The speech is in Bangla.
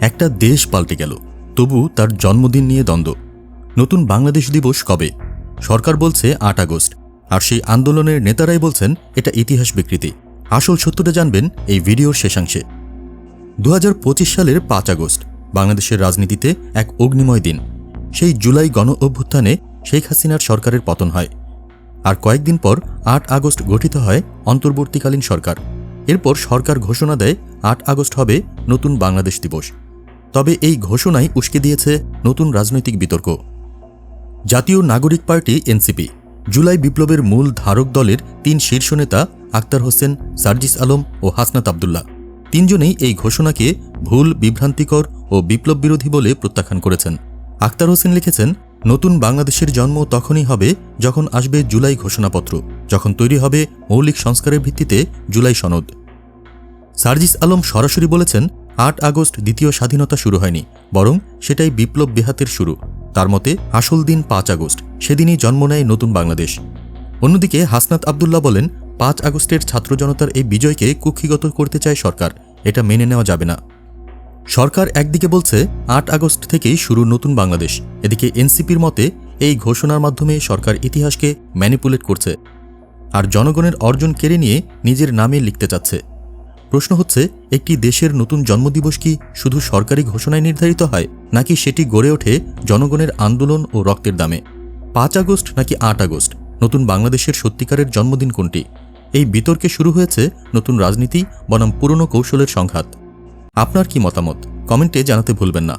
একটা দেশ পাল্টে গেল। তবু তার জন্মদিন নিয়ে দ্বন্দ্ব। নতুন বাংলাদেশ দিবস কবে? সরকার বলছে আট আগস্ট। আর সেই আন্দোলনের নেতারাই বলছেন এটা ইতিহাস বিকৃতি। আসল সত্যটা জানবেন এই ভিডিওর শেষাংশে। দু হাজার পঁচিশ সালের পাঁচ আগস্ট, বাংলাদেশের রাজনীতিতে এক অগ্নিময় দিন। সেই জুলাই গণ অভ্যুত্থানে শেখ হাসিনার সরকারের পতন হয়। আর কয়েকদিন পর আট আগস্ট গঠিত হয় অন্তর্বর্তীকালীন সরকার। এরপর সরকার ঘোষণা দেয় আট আগস্ট হবে নতুন বাংলাদেশ দিবস। তবে এই ঘোষণাই উস্কে দিয়েছে নতুন রাজনৈতিক বিতর্ক। জাতীয় নাগরিক পার্টি, এনসিপি, জুলাই বিপ্লবের মূল ধারক দলের তিন শীর্ষ নেতা আক্তার হোসেন, সার্জিস আলম ও হাসনাত আবদুল্লাহ তিনজনেই এই ঘোষণাকে ভুল, বিভ্রান্তিকর ও বিপ্লব বিরোধী বলে প্রত্যাখ্যান করেছেন। আক্তার হোসেন লিখেছেন, নতুন বাংলাদেশের জন্ম তখনই হবে যখন আসবে জুলাই ঘোষণাপত্র, যখন তৈরি হবে মৌলিক সংস্কারের ভিত্তিতে জুলাই সনদ। সার্জিস আলম সরাসরি বলেছেন আট আগস্ট দ্বিতীয় স্বাধীনতা শুরু হয়নি, বরং সেটাই বিপ্লব বেহাতের শুরু। তার মতে, আসল দিন পাঁচ আগস্ট, সেদিনই জন্ম নেয় নতুন বাংলাদেশ। অন্যদিকে হাসনাত আবদুল্লাহ বলেন, পাঁচ আগস্টের ছাত্র জনতার এই বিজয়কে কুক্ষিগত করতে চায় সরকার, এটা মেনে নেওয়া যাবে না। সরকার একদিকে বলছে, আট আগস্ট থেকেই শুরু নতুন বাংলাদেশ, এদিকে এনসিপির মতে, এই ঘোষণার মাধ্যমে সরকার ইতিহাসকে ম্যানিপুলেট করছে। আর জনগণের অর্জন কেড়ে নিয়ে নিজের নামে লিখতে চাচ্ছে। প্রশ্ন হচ্ছে, একটি দেশের নতুন জন্মদিবস কি শুধু সরকারি ঘোষণায় নির্ধারিত হয়, নাকি সেটি গড়ে ওঠে জনগণের আন্দোলন ও রক্তের দামে? পাঁচ আগস্ট নাকি আট আগস্ট? নতুন বাংলাদেশের সত্যিকারের জন্মদিন কোনটি? এই বিতর্কে শুরু হয়েছে নতুন রাজনীতি বনাম পুরনো কৌশলের সংঘাত। আপনার কি মতামত? কমেন্টে জানাতে ভুলবেন না।